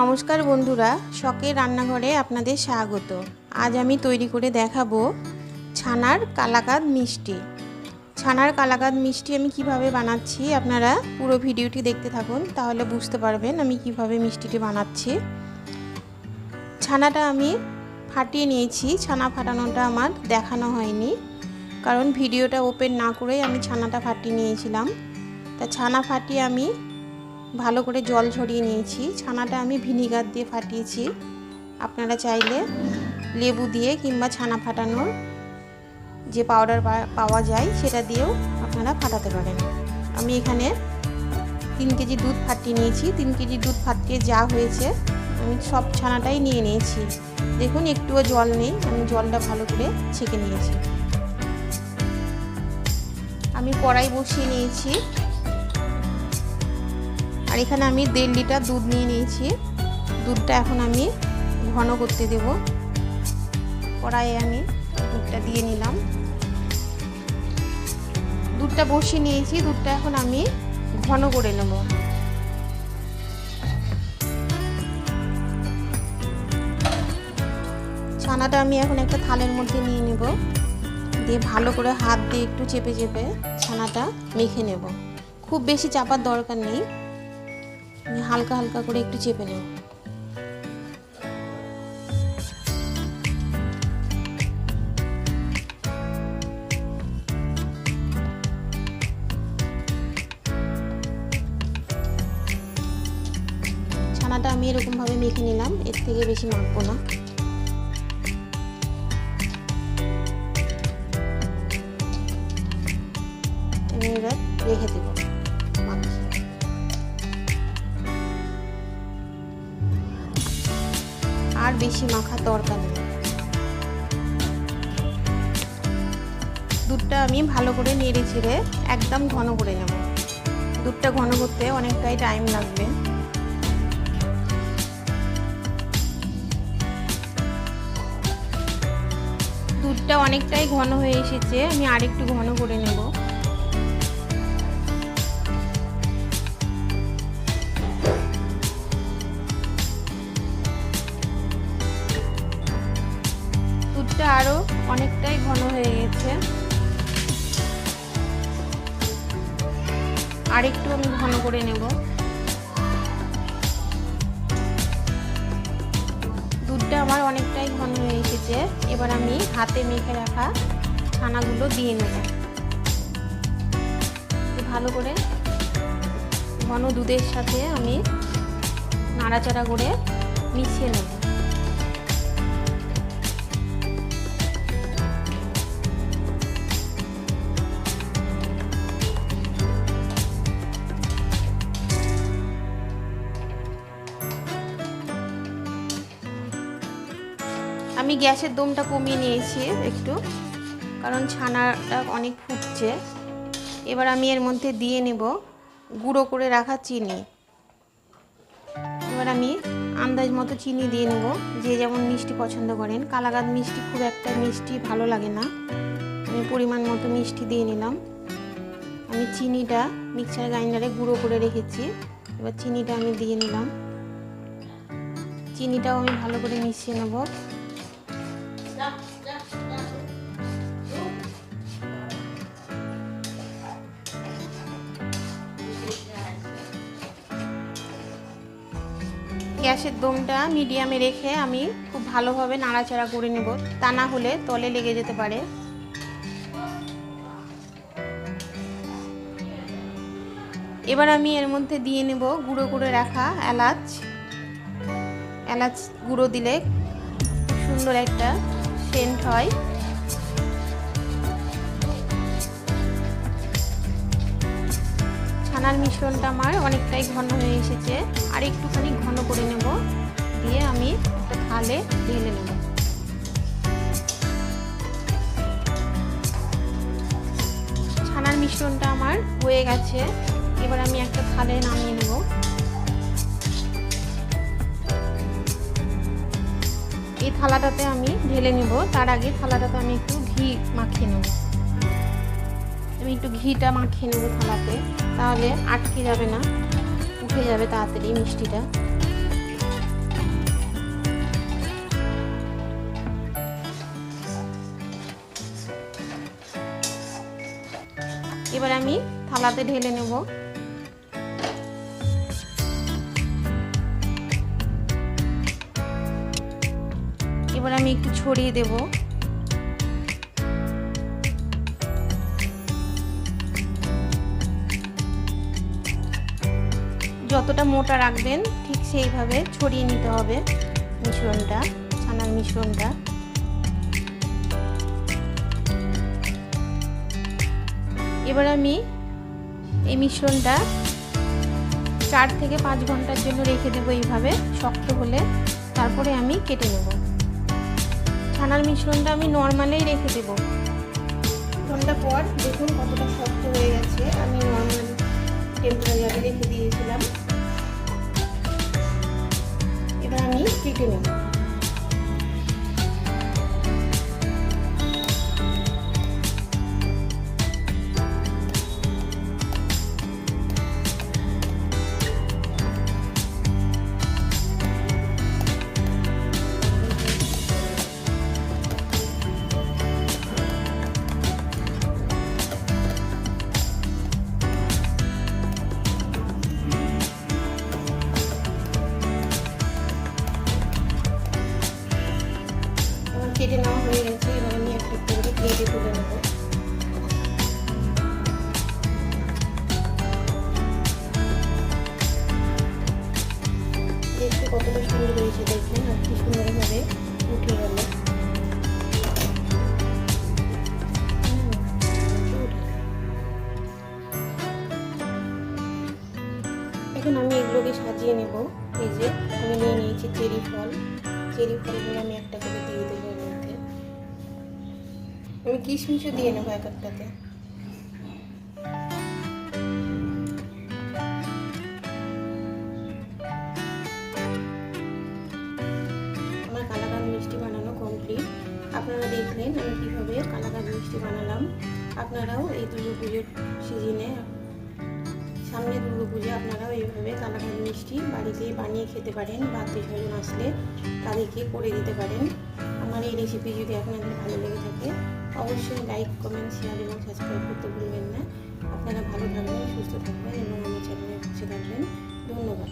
নমস্কার বন্ধুরা, শখের রান্নাঘরে আপনাদের স্বাগত। আজ আমি তৈরি করে দেখাবো ছানার কালাকাদ মিষ্টি। ছানার কালাকাদ মিষ্টি আমি কীভাবে বানাচ্ছি আপনারা পুরো ভিডিওটি দেখতে থাকুন, তাহলে বুঝতে পারবেন আমি কীভাবে মিষ্টিটি বানাচ্ছি। ছানাটা আমি ফাটিয়ে নিয়েছি, ছানা ফাটানোটা আমার দেখানো হয়নি, কারণ ভিডিওটা ওপেন না করেই আমি ছানাটা ফাটিয়ে নিয়েছিলাম। তা ছানা ফাটিয়ে আমি ভালো করে জল ঝরিয়ে নিয়েছি। ছানাটা আমি ভিনিগার দিয়ে ফাটিয়েছি। আপনারা চাইলে লেবু দিয়ে কিংবা ছানা ফাটানোর যে পাউডার পাওয়া যায়, সেটা দিয়েও আপনারা ফাটাতে পারেন। আমি এখানে তিন কেজি দুধ ফাটিয়ে নিয়েছি। তিন কেজি দুধ ফাটিয়ে যা হয়েছে, আমি সব ছানাটাই নিয়ে নিয়েছি। দেখুন, একটুও জল নেই। আমি জলটা ভালো করে ছেঁকে নিয়েছি। আমি কড়াই বসিয়ে নিয়েছি। আর এখানে আমি দেড় লিটার দুধ নিয়ে নিয়েছি। দুধটা এখন আমি ঘন করতে দেব। কড়াইয়ে আমি দুধটা দিয়ে নিলাম। দুধটা বসিয়ে নিয়েছি। দুধটা এখন আমি ঘন করে নেব। ছানাটা আমি এখন একটা থালের মধ্যে নিয়ে নেব। দিয়ে ভালো করে হাত দিয়ে একটু চেপে চেপে ছানাটা মেখে নেব। খুব বেশি চাপার দরকার নেই। হালকা হালকা করে একটু চেপে নেব। ছানাটা আমি এরকমভাবে মেখে নিলাম, এর থেকে বেশি মাখবো না। রেখে দেবো। মাখার দরকার নেই। দুধটা আমি ভালো করে নেড়ে ছেড়ে একদম ঘন করে নেব। দুধটা ঘন করতে অনেকটাই টাইম লাগবে। দুধটা অনেকটাই ঘন হয়ে এসেছে, আমি আরেকটু ঘন করে নেব। দুধটা আরও অনেকটাই ঘন হয়ে গেছে। আর একটু আমি ঘন করে নেব। দুধটা আমার অনেকটাই ঘন হয়ে এসেছে। এবার আমি হাতে মেখে রাখা ছানাগুলো দিয়ে নেব। ভালো করে ঘন দুধের সাথে আমি নাড়াচাড়া করে মিশিয়ে নেব। গ্যাসের দমটা কমিয়ে নিয়েছি একটু, কারণ ছানাটা অনেক ফুটছে। এবার আমি এর মধ্যে দিয়ে নেব গুঁড়ো করে রাখা চিনি। এবার আমি আন্দাজ মতো চিনি দিয়ে নেব, যে যেমন মিষ্টি পছন্দ করেন। কালাগাদ মিষ্টি খুব একটা মিষ্টি ভালো লাগে না। আমি পরিমাণ মতো মিষ্টি দিয়ে নিলাম। আমি চিনিটা মিক্সার গ্রাইন্ডারে গুঁড়ো করে রেখেছি। এবার চিনিটা আমি দিয়ে নিলাম। চিনিটাও আমি ভালো করে মিশিয়ে নেব। গ্যাসের দমটা মিডিয়ামে রেখে আমি খুব ভালোভাবে নাড়াচাড়া করে নেব। তা না হলে তলে লেগে যেতে পারে। এবার আমি এর মধ্যে দিয়ে নেব গুঁড়ো করে রাখা এলাচ। এলাচ গুঁড়ো দিলে সুন্দর একটা সেন্ট হয়। ছানার মিশ্রণটা আমার অনেকটাই ঘন হয়ে এসেছে। আর একটুখানি ঘন করে নেব। দিয়ে আমি একটা থালে ঢেলে নেব। ছানার মিশ্রণটা আমার হয়ে গেছে। এবার আমি একটা থালে নামিয়ে নেব। এই থালাটাতে আমি ঢেলে নেব। তার আগে থালাটাতে আমি একটু ঘি মাখিয়ে নেব। আমি একটু ঘিটা মাখিয়ে নেব থালাতে। তাহলে আটকে যাবে না, উঠে যাবে তাড়াতাড়ি মিষ্টিটা। এবার আমি থালাতে ঢেলে নেব। এবার আমি একটু ছড়িয়ে দেবো। যতটা মোটা রাখবেন, ঠিক সেইভাবে ছড়িয়ে নিতে হবে মিশ্রণটা, ছানার মিশ্রণটা। এবার আমি এই মিশ্রণটা চার থেকে পাঁচ ঘণ্টার জন্য রেখে দেবো এইভাবে, শক্ত হলে। তারপরে আমি কেটে নেব। ছানার মিশ্রণটা আমি নর্মালেই রেখে দেব। ঘণ্টা পর দেখুন কতটা শক্ত হয়ে গেছে। আমি নর্মাল টেম্পারেচারে রেখে দিয়েছিলাম। এবার আমি কেটে নেব। এগুলোকে সাজিয়ে নেব। এই যে, আমি নিয়ে নিয়েছি চেরি ফল। চেরি ফলগুলো আমি একটা করে দিয়ে দেবো এর মধ্যে। আমি কিশমিশও দিয়ে নেব এক একটাতে। আমার কালাকান মিষ্টি বানানো কমপ্লিট আপনারা দেখলেন আমি কীভাবে কালাকান মিষ্টি বানালাম। আপনারাও এই দুর্গা পুজোর সিজনে সামনে দুর্গা পুজো আপনারাও এইভাবে কালাকান মিষ্টি বাড়িতেই বানিয়ে খেতে পারেন বা আত্মীয় স্বজন আসলে তাদেরকে করে দিতে পারেন। আমার এই রেসিপি যদি আপনাদের ভালো লেগে থাকে, অবশ্যই লাইক কমেন্ট শেয়ার এবং সাবস্ক্রাইব করতে ভুলবেন না। আপনারা ভালো থাকবেন, সুস্থ থাকবেন এবং আমার চ্যানেলে পাশে থাকবেন। ধন্যবাদ।